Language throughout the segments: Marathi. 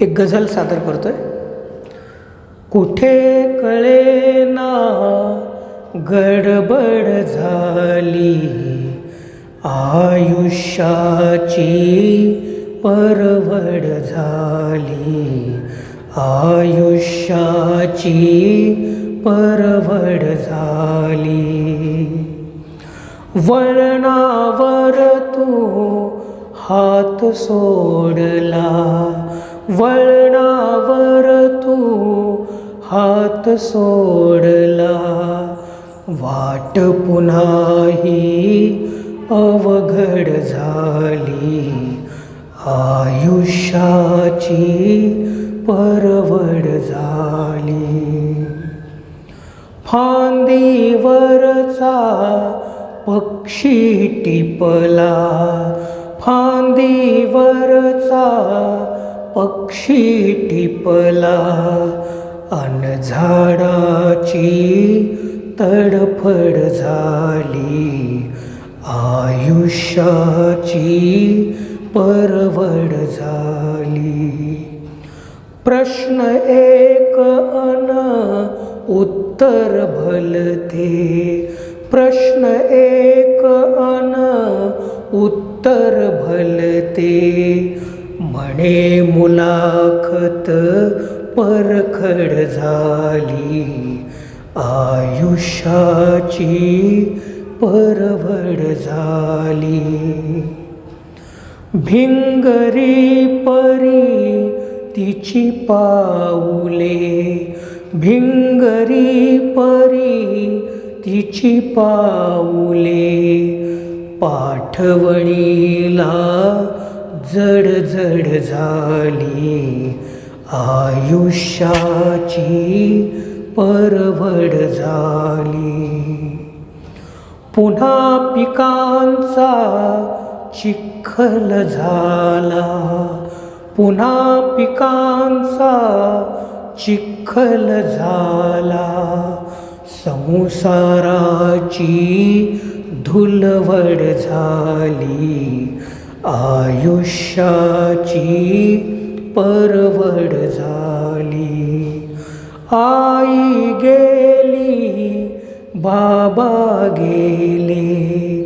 एक गझल सादर करतोय. कुठे कळेना गडबड झाली आयुष्याची परवड झाली आयुष्याची परवड झाली. वळणावर तू हात सोडला वळणावर तू हात सोडला. वाट पुन्हाही अवघड झाली. आयुष्याची परवड झाली. फांदीवरचा पक्षी टिपला. फांदीवरचा पक्षी टिपला. अन झाडाची तडफड झाली. आयुष्याची परवड झाली. प्रश्न एक अन उत्तर भलते प्रश्न एक अन उत्तर भलते म्हणे मुलाखत परखड झाली. आयुष्याची परवड झाली. भिंगरी परी तिची पाऊले. भिंगरी परी तिची पाऊले. पाठवणीला जड जड झाली. आयुष्याची परवड झाली. पुन्हा पिकांचा चिखल झाला. पुन्हा पिकांचा चिखल झाला. संसाराची धुलवड झाली. आयुष्याची परवड झाली. आई गेली बाबा गेले.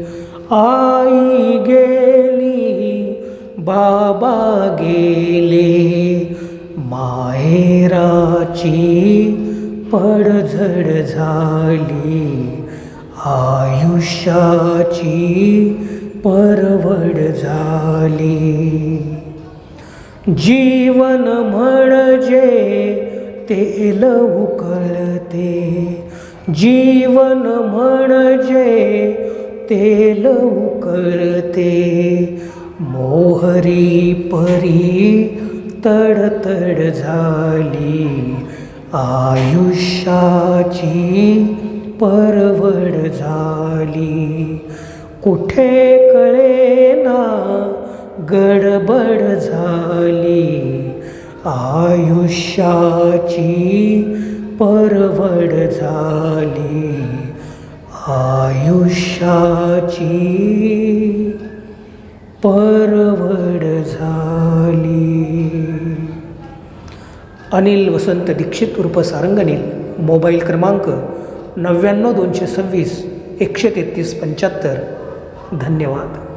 आई गेली बाबा गेले. माहेराची पडझड झाली. आयुष्याची परवड झाली. जीवन म्हणजे तेल उकळते जीवन म्हणजे तेल उकळते मोहरी परी तडतड झाली. आयुष्याची परवड झाली. कुठे कळेना गडबड झाली. आयुष्याची परवड झाली. आयुष्याची परवड झाली. अनिल वसंत दीक्षित उर्फ सारंगनील मोबाईल क्रमांक नव्याण्णव दोनशे सव्वीस एकशे तेहतीस पंच्याहत्तर. धन्यवाद.